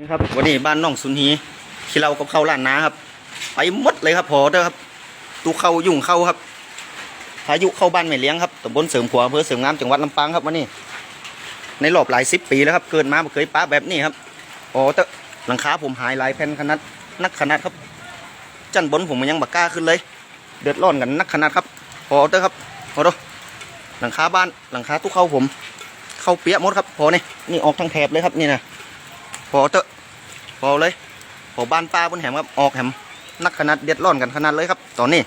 นี่ครับวันนี้บ้านน้องสุนฮีที่เรากับเข้าล้านนาครับ ไปหมดเลยครับพอเด้อครับตูเข้ายุ่งเข้าครับพายุเข้าบ้านไม่เลี้ยงครับตำบลเสริมขัวอำเภอเสริมงามจังหวัดลำปางครับวันนี้ ในรอบหลายสิบปีแล้วครับ เกิดมาไม่เคยป้าแบบนี้ครับโอ้เตอะหลังคาผมหายหลายแผ่นขนาดนักขนาดครับ จันบนผมมันยังบักกล้าขึ้นเลย เดือดร้อนกันนักขนาดครับพอเตอะครับพอเด้อหลังคาบ้านหลังคาตู้เข้าผม เข้าเปียกหมดครับพอเนี่ยนี่ออกทั้งแถบเลยครับนี่นะ อเตอะพอเลยพอบ้านป้าบนแหมครับออกแหมนักขนาดเดือดร้อนกันขนาดเลยครับ ตอนนี้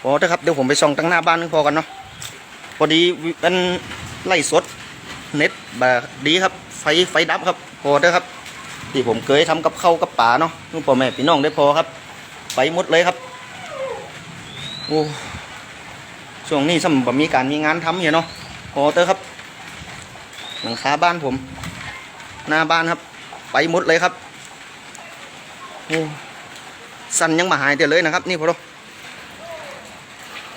พอเถอะครับเดี๋ยวผมไปส่องตั้งหน้าบ้านนึงพอกันเนาะพอดีเป็นไล่สดเน็ตแบบดีครับ ไฟไฟดับครับพอเถอะครับ ที่ผมเคยทำกับเข้ากับป่าเนาะนู่นพ่อแม่พี่น้องได้พอครับไปหมดเลยครับโอ้ช่วงนี้สมบมีการมีงานทำอยู่เนาะพอเถอะครับ หลังคาบ้านผม หน้าบ้านครับ ไปหมดเลยครับโอ้สันยังมาหายเดียวเลยนะครับ นี่พอดู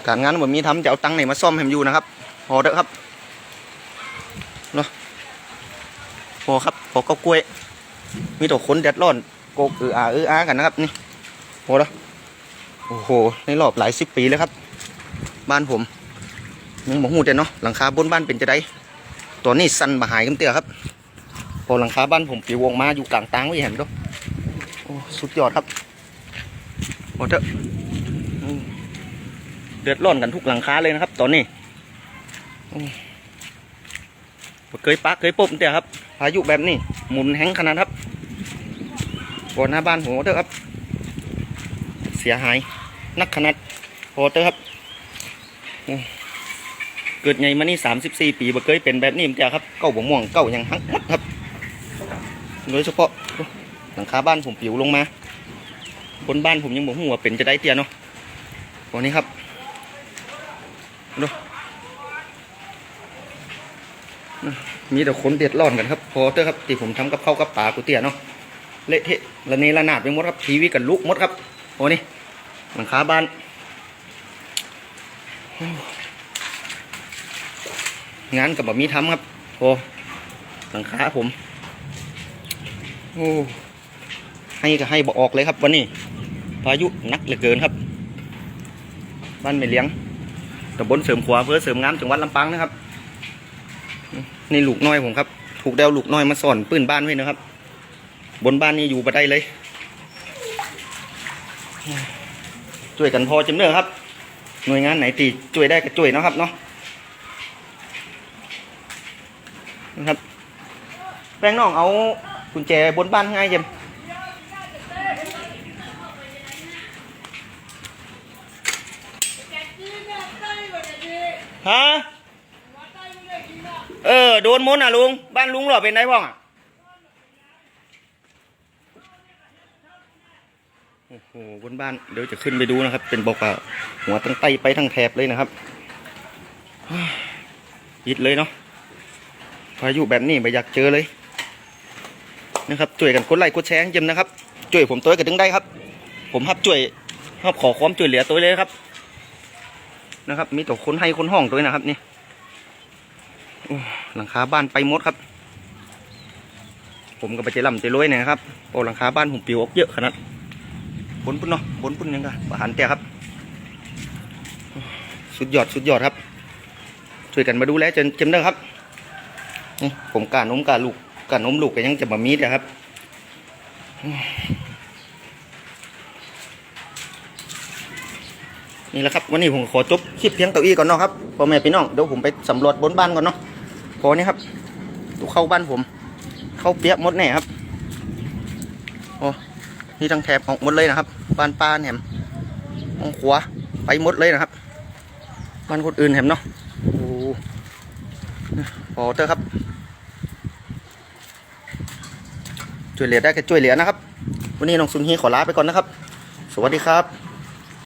การงานผมมีทำจะเอาตังค์ไหนมาซ่อมแฮมอยู่นะครับพอเด้อครับเนาะพอครับพอก็กล้วย มีแต่คนเดือดร้อนโกกเอออาเอออากันนะครับนี่พอแล้วโอ้โหในรอบหลายสิบปีเลยครับ บ้านผมยังบอกหูแต่เนาะหลังคาบนบ้านเป็นจะได้ตัวนี้สันมาหายกันเตี้ยครับ พอหลังคาบ้านผมปลิวออกมาอยู่กลางตางไว้เห็นด้วยโอ้สุดยอดครับหมดเถอะเดือดร้อนกันทุกหลังคาเลยนะครับ ตอนนี้เคยปักเคยปบเตี้ยครับพายุแบบนี้หมุนแห้งขนาดครับก่อนหน้าบ้านผมเถอะครับ เสียหายนักขนาดพอเถอะครับเกิดไงมานี่สามสิบสี่ปีบ่เคยเป็นแบบนี้เตี้ยครับ เก้าบ่ม่วงเก้ายังหักหมดครับ โดยเฉพาะหลังคาบ้านผมปิวลงมา บนบ้านผมยังบอกหัวเป็นจะได้เตี้ยเนาะวันนี้ครับดูมีแต่คนเดือดร้อนกันครับพอเตอร์ครับที่ผมทำกับข้าวกับปลากูเตี้ยเนาะเละเทะระเนระนาดไปหมดครับทีวีกันลุกหมดครับโอ้นี่หลังคาบ้านงานกับแบะมีทำครับโอ้หลังคาผม โอ้ให้ก็ให้บอกออกเลยครับวันนี้ พายุนักเหลือเกินครับ บ้านไม่เลี้ยงตำบลเสริมขวาเพื่อเสริมงามจังหวัดลำปางนะครับ นี่ลูกน้อยผมครับ ถูกเดวลูกน้อยมาสอนปืนบ้านไว้นะครับ บนบ้านนี่อยู่บัได้เลย ช่วยกันพอจำเนื้อครับ หน่วยงานไหนตีช่วยได้ก็ช่วยเนาะครับเนาะนะครับแป้งน้องเอา กุญแจบนบ้านให้เจมฮะเออโดนมดอะลุง บ้านลุงเหรอเป็นไงพ่องอะโอ้โหบนบ้านเดี๋ยวจะขึ้นไปดูนะครับ เป็นบอกว่าหัวตั้งไตไปทั้งแถบเลยนะครับยิดเลยเนาะพายุแบบนี้ไม่อยากเจอเลย นะครับช่วยกันกดไลค์กดแชร์ให้เจมนะครับช่วยผมตัวกันถึงได้ครับ ผมฮับช่วยฮับขอความช่วยเหลือตัวเลยครับ นะครับ มีแต่คนให้คนห้องตัวนะครับนี่หลังคาบ้านไปหมดครับ ผมก็ไปเจร่ำเจรวยเนยนะครับโอ้หลังคาบ้านผมปิวออกเยอะขนาดบนพุ่นเนาะบนพุ่นยังไงประหารแต่ครับ สุดยอดสุดยอดครับ ช่วยกันมาดูแลเจนเจมเด้อครับนี่ผมการนมการลูก การนมลูกก็ยังจะมามีดนะครับนี่แหละครับวันนี้ผมขอจบคลิปเพียงเก้าอี้ก่อนเนาะครับพ่อแม่พี่น้องเดี๋ยวผมไปสำรวจบนบ้านก่อนเนาะพอนี้ครับตูเข้าบ้านผม เข้าเปียกหมดแน่ครับโอ้นี่ทั้งแถบออกหมดเลยนะครับ บ้านป้าแหมห้องขวาไปหมดเลยนะครับ บ้านคนอื่นแหมเนาะโอ้พอเถอะครับ ช่วยเหลือได้ก็ช่วยเหลือนะครับ วันนี้น้องซุนฮีขอลาไปก่อนนะครับ สวัสดีครับ